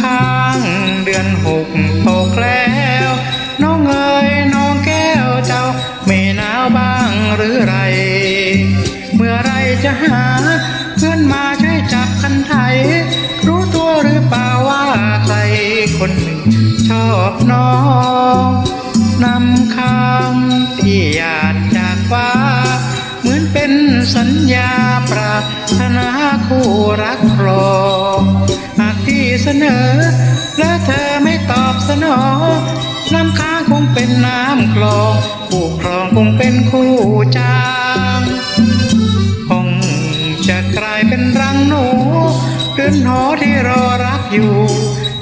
ข้างเดือนหกตกแล้ว น้องเอ๋ยน้องแก้วเจ้า ไม่หนาวบ้างหรือไร เมื่อไรจะหา เพื่อนมาช่วยจับคันไถรู้ตัวหรือเปล่าว่าใครคนหนึ่งชอบน้องนำคำที่อยากจากฟ้า เหมือนเป็นสัญญาปรารถนาคู่รักรอ เสนอ และเธอไม่ตอบสนอง น้ำค้างคงเป็นน้ำคลองคู่ครองคงเป็นคู่จางคงจะกลายเป็นรังหนูเรือนหอที่รอรักอยู่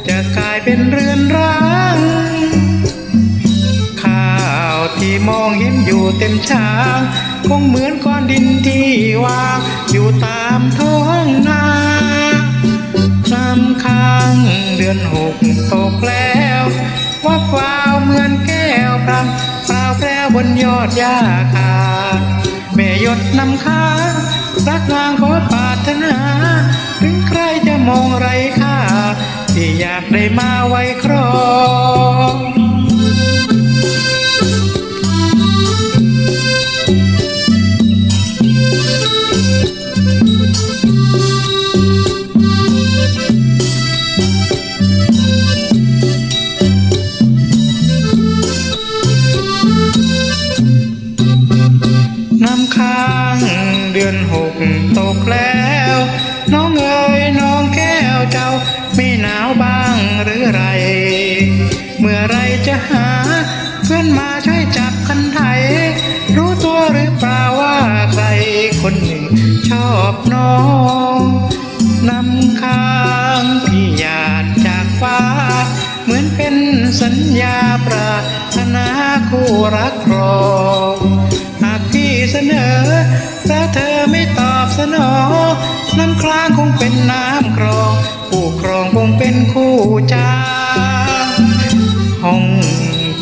จะกลายเป็นเรือนร้างข้าวที่มองเห็นอยู่เต็มช้างคงเหมือนก้อนดินที่วางอยู่ตามท้อง ดือนหกตกแล้วว่าฟ้าวเหมือนแก้วพรำเปล่าแปรบนยอดหญ้าคาแม่หยดนำค้ารักนางขอปาถนา ถึงใครจะมองไรค่าที่อยากได้มาไว้ครอง ดือนหกตกแล้ว น้องเอ๋ยน้องแก้วเจ้าไม่หนาวบ้างหรือไร เมื่อไรจะหา เพื่อนมาช่วยจับคันไถรู้ตัวหรือเปล่าว่าใครคนหนึ่งชอบน้องนำค้างที่หยาดจากฟ้า เหมือนเป็นสัญญาปรารถนาคู่รักรอง เสนอแต่เธอไม่ตอบสนองน้ำคลางคงเป็นน้ำครองคู่ครองคงเป็นคู่จางห้อง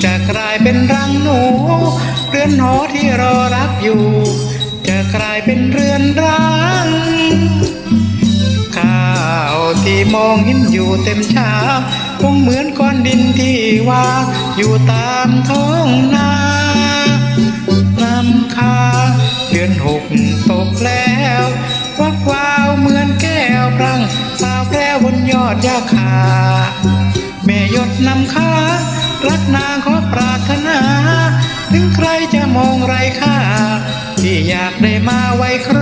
จะกลายเป็นรังหนูเรือนหอที่รอรักอยู่ จะกลายเป็นเรือนร้างข้าวที่มองเห็นอยู่เต็มชาคงเหมือนก้อนดินที่วางอยู่ตามท้องนาา เดือนหกตกแล้ววัดวาวเหมือนแก้วพลังสาวแพร่บนยอดยาคา แม่ยดนำค้ารักนางขอปรารถนา ถึงใครจะมองไรค่า ที่อยากได้มาไว้ครอ